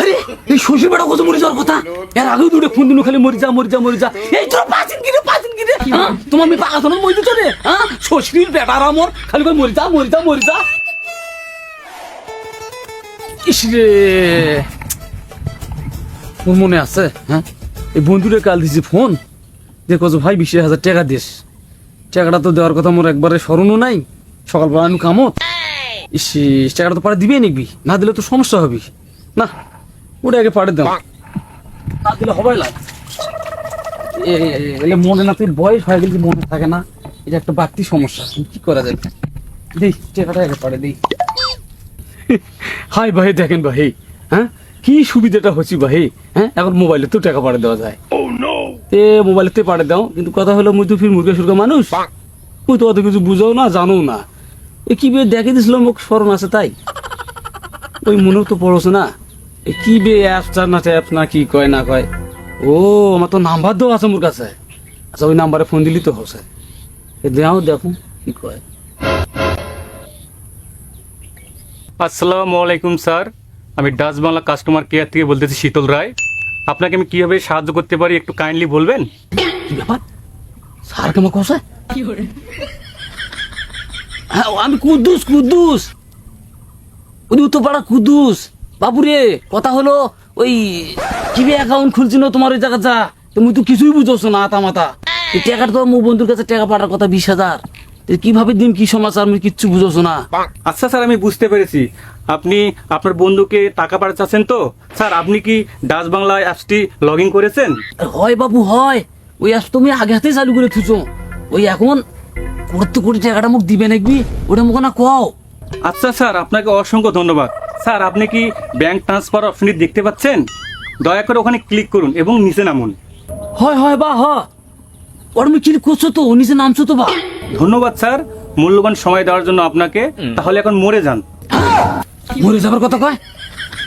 আরে এই শ্বশুর বেটা কত মরে যাওয়ার কথা? এর আগেও দুটো ফোন দিনু খালি মরে যা মরে যা মরে যা। এই তোরা পাচিন কিরে পাচিন কিরে হ্যাঁ? তোমার আমি পাকা ধরনের মই দিত রে হ্যাঁ? বেটার আমর খালি মরে যা মরে যা মরে যা। ইস রে। ওর মনে আছে? হ্যাঁ? এই বন্ধুরে কাল দিছি ফোন। যে কত ভাই বিশ হাজার টাকা দিস। টাকাটা তো দেওয়ার কথা মোর একবারে স্মরণও নাই। সকালবেলা আমি কামত। ইস ইস, টাকাটা তো পারে দিবে নিবি না দিলে তো সমস্যা হবে না ওটা আগে পাড়ে দাও। না দিলে হবে না এলে মনে না তুই বয়স হয়ে গেলে মনে থাকে না? এটা একটা বাড়তি সমস্যা। কি করা যাবে দিই টাকাটা আগে পাড়ে দিই। হাই ভাই দেখেন ভাই হ্যাঁ? কি সুবিধাটা হচ্ছে ভাই হ্যাঁ? এখন মোবাইলে তো টাকা পাঠিয়ে দেওয়া যায়। তে মোবাইলে তে পাঠিয়ে দাও। কিন্তু কথা হলো মুই তো ফির মুরগা সুরগা মানুষ। মুই তো অত কিছু বুঝাও না জানো না। এ কি বে দেখে দিছিল মোক স্মরণ আছে তাই। ওই মনেও তো পড়োছে না। কি বে অ্যাপস না ট্যাপস না কি কয় না কয়? ও আমার তো নাম্বার দেওয়া আছে মোর কাছে। আচ্ছা ওই নাম্বারে ফোন দিলি তো এ দেও দেখো কি কয়। আসসালামু আলাইকুম স্যার। আমি ডাচ বাংলা কাস্টমার কেয়ার থেকে বলতেছি শীতল রায়। আপনাকে আমি কীভাবে সাহায্য করতে পারি একটু কাইন্ডলি বলবেন? কি ব্যাপার? স্যার কেমন কষে হ্যাঁ ও আমি কুদ্দুস কুদ্দুস। ওই উত্তরপাড়া কুদ্দুস। বাবুরে কথা হলো ওই কিবে অ্যাকাউন্ট খুলছিল তোমার ওই জায়গা যা। তুমি তো কিছুই বুঝোছো না আতা মাতা টাকাটা তো আমার বন্ধুর কাছে টাকা পাঠার কথা বিশ হাজার। কীভাবে দিন কি সমাচার আমি কিচ্ছু বুঝোছো না। আচ্ছা স্যার আমি বুঝতে পেরেছি। আপনি আপনার বন্ধুকে টাকা পাঠাতে চাচ্ছেন তো? স্যার আপনি কি ডাচ বাংলা অ্যাপসটি লগ ইন করেছেন হয় বাবু হয়। ওই আজ তুমি আগে হাতে চালু করে থুছো ওই এখন করতে কোটি টাকাটা মুখ দিবে নাকি? ওটা মুখ না কও। আচ্ছা স্যার আপনাকে অসংখ্য ধন্যবাদ। স্যার আপনি কি ব্যাংক ট্রান্সফার অপশনটি দেখতে পাচ্ছেন? দয়া করে ওখানে ক্লিক করুন এবং নিচে নামুন। হয় হয় বা হ ওর আমি ক্লিক করছ তো নিচে নামছো তো বা। ধন্যবাদ স্যার। মূল্যবান সময় দেওয়ার জন্য আপনাকে। তাহলে এখন মরে যান। মরে যাবার কথা কয়?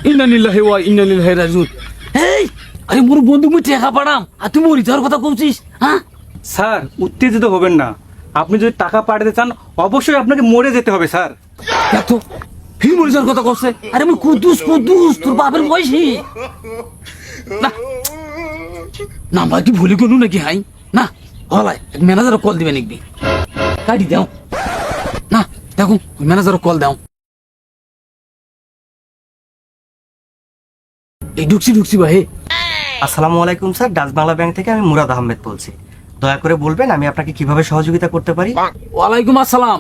ইন্না নিল্লাহি ওয়া ইন্না ইলাইহি রাজিউন। এই আরে মোর বন্ধু মুই টাকা পাঠাম আর তুই মরে যাওয়ার কথা কইছিস হ্যাঁ? স্যার উত্তেজিত হবেন না। আপনি যদি টাকা পাঠাতে চান অবশ্যই আপনাকে মরে যেতে হবে স্যার। দেখো হি মরে কথা কইছে আরে মুই কুদ্দুস কুদ্দুস তোর বাপের বয়সী। না। নাম্বার কি ভুলে গেলু নাকি হাই? না হলাই এক ম্যানেজার কল দিবে নাকি? কাটি দাও। না দেখো ম্যানেজার কল দাও। এই ঢুকছি ঢুকছি ভাই আসসালামু আলাইকুম স্যার। ডাচ বাংলা ব্যাংক থেকে আমি মুরাদ আহমেদ বলছি। দয়া করে বলবেন আমি আপনাকে কীভাবে সহযোগিতা করতে পারি? ওয়ালাইকুম আসসালাম।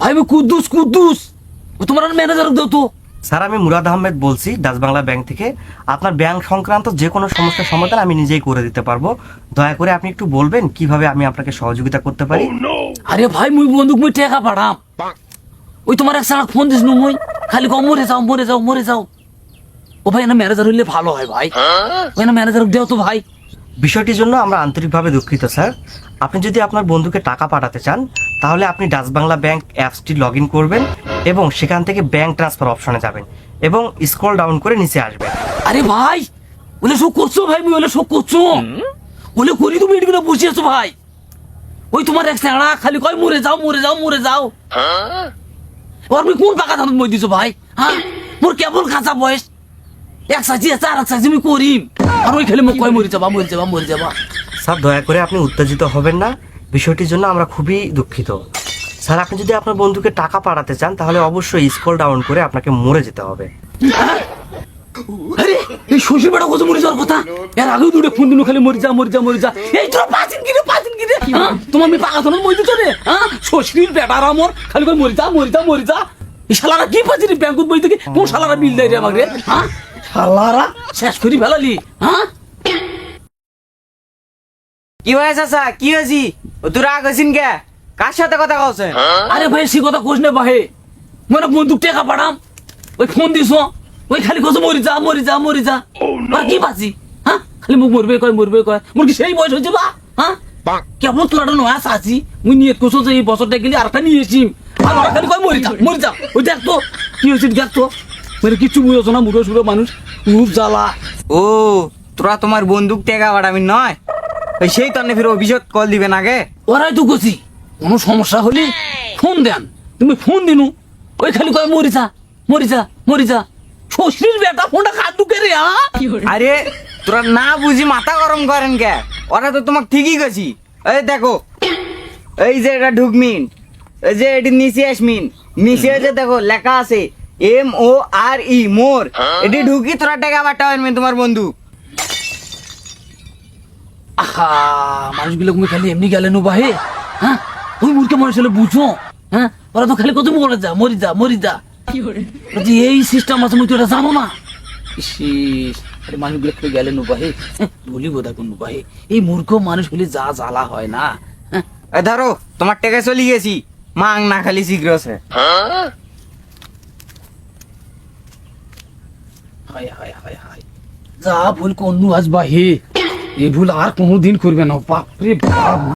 ভাই কুদ্দুস কুদ্দুস। তোমার ম্যানেজার দাও তো। স্যার আমি মুরাদ আহমেদ বলছি ডাচ বাংলা ব্যাংক থেকে। আপনার ব্যাংক সংক্রান্ত যে কোনো সমস্যার সমাধান আমি নিজেই করে দিতে পারব। দয়া করে আপনি একটু বলবেন কীভাবে আমি আপনাকে সহযোগিতা করতে পারি? আরে ভাই মুই বন্দুক মুই টাকা পাঠাম ওই তোমার এক সারা ফোন দিস মুই। খালি কম মরে যাও মরে যাও মরে যাও। ও ভাই না ম্যানেজার হইলে ভালো হয় ভাই। ওই না ম্যানেজার দেও তো ভাই। বিষয়টির জন্য আমরা আন্তরিকভাবে দুঃখিত স্যার। আপনি যদি আপনার বন্ধুকে টাকা পাঠাতে চান তাহলে আপনি ডাচ বাংলা ব্যাংক অ্যাপসটি লগ ইন করবেন এবং সেখান থেকে ব্যাংক ট্রান্সফার অপশনে যাবেন এবং স্ক্রল ডাউন করে নিচে আসবেন। আরে ভাই ওলে শোক করছ ভাই ওলে শোক করছ? ওলে করি তুমি এদিকে বসে আছো ভাই। ওই তোমার এক সেড়া খালি কয় মরে যাও মরে যাও মরে যাও। ওর মুই কোন পাকা ধানত মই দিছো ভাই? হ্যাঁ? মোর কেবল কাঁচা বয়স। এক সাজি আছে আর এক সাজি আমি করিম। আর ওই খালি মোক কয় মরে যাবা মরে যাবা মরে যাবা। স্যার দয়া করে আপনি উত্তেজিত হবেন না। বিষয়টির জন্য আমরা খুবই দুঃখিত। স্যার আপনি যদি আপনার বন্ধুকে টাকা পাঠাতে চান তাহলে অবশ্যই স্ক্রল ডাউন করে আপনাকে মরে যেতে হবে। আরে এই শ্বশুর বেটা কত মরে যাওয়ার কথা? এর আগেও দুটো ফোন দিনু খালি মরে যা মরে যা মরে যা। এই তোরা পাচিন পাচিন? তোমার আমি পাকা ধরনের মই দিছো রে। হ্যাঁ শ্বশুরের বেটার আমর। খালি করে মরে যা মরে যা মরে যা। এই শালারা কি পাচ্ছি রে ব্যাংকুত বই থেকে? কোন শালারা বিল দেয় রে আমাকে হ্যাঁ শালারা শেষ করি ফেলালি। হ্যাঁ। কি হয়েছে চাচা কি হয়েছি? ও তোর রাগ হয়েছিন কে কার সাথে কথা কওছে? আরে ভাই সে কথা কোষ নে বাহে। মনে বন্দুক টাকা পাঠাম ওই ফোন দিছ ওই খালি কত মরি যা মরি যা মরি যা। আর কি পাচ্ছি হ্যাঁ? খালি মুখ মরবে কয় মরবে কয়। মোর কি সেই বয়স হয়েছে বা হ্যাঁ কেমন নয়া আছি মুই নিয়ে এই বছরটা গেলি নিয়ে আর খালি কয় মরি যা মরি যা। ওই দেখ তো কি হয়েছে দেখ তো। মানে কিচ্ছু বুঝেছ না মুখে সুরে মানুষ। রূপ জ্বালা। ও তোরা তোমার বন্দুক টেকা বাড়াবি নয়? ওই সেই তন্নে ফির অভিযোগ কল দিবেন আগে। ওরাই তো গছি কোনো সমস্যা হলে ফোন দেন। তুমি ফোন দিনু। ওই খালি কয় মরি যা মরি যা মরি যা। শ্বশুরের বেটা ফোনটা খাত রে হ্যাঁ আরে তোরা না বুঝি মাথা গরম করেন কে? ওরা তো তোমাকে ঠিকই গেছি এই দেখো এই যে এটা ঢুকমিন এই যে এটি নিচে আসমিন নিচে যে দেখো লেখা আছে এম ও আর ই মোর। এটি ঢুকি তোরা টাকা পাঠাবেন তোমার বন্ধু। আহা মানুষগুলো তুমি খালি এমনি গেলে নো বাহে? হ্যাঁ? ওই মূর্খ মানুষ হলে বুঝো। হ্যাঁ? ওরা তো খালি কত মরে যা মরি যা মরি যা। এই সিস্টেম আছে মুই তো এটা জানো না। আরে মানুষগুলো খালি গেলে নো বাহে? বলি বোধা কোন বাহে। এই মূর্খ মানুষ হলে যা জ্বালা হয় না। হ্যাঁ? ধরো তোমার টাকা চলে গেছি। মাং না খালি শীঘ্র সে। হায় হায় হায় হায়। যা ভুল কোন আজ বাহে। এই ভুল আর কোনোদিন করবে না। বাপরে বাপ।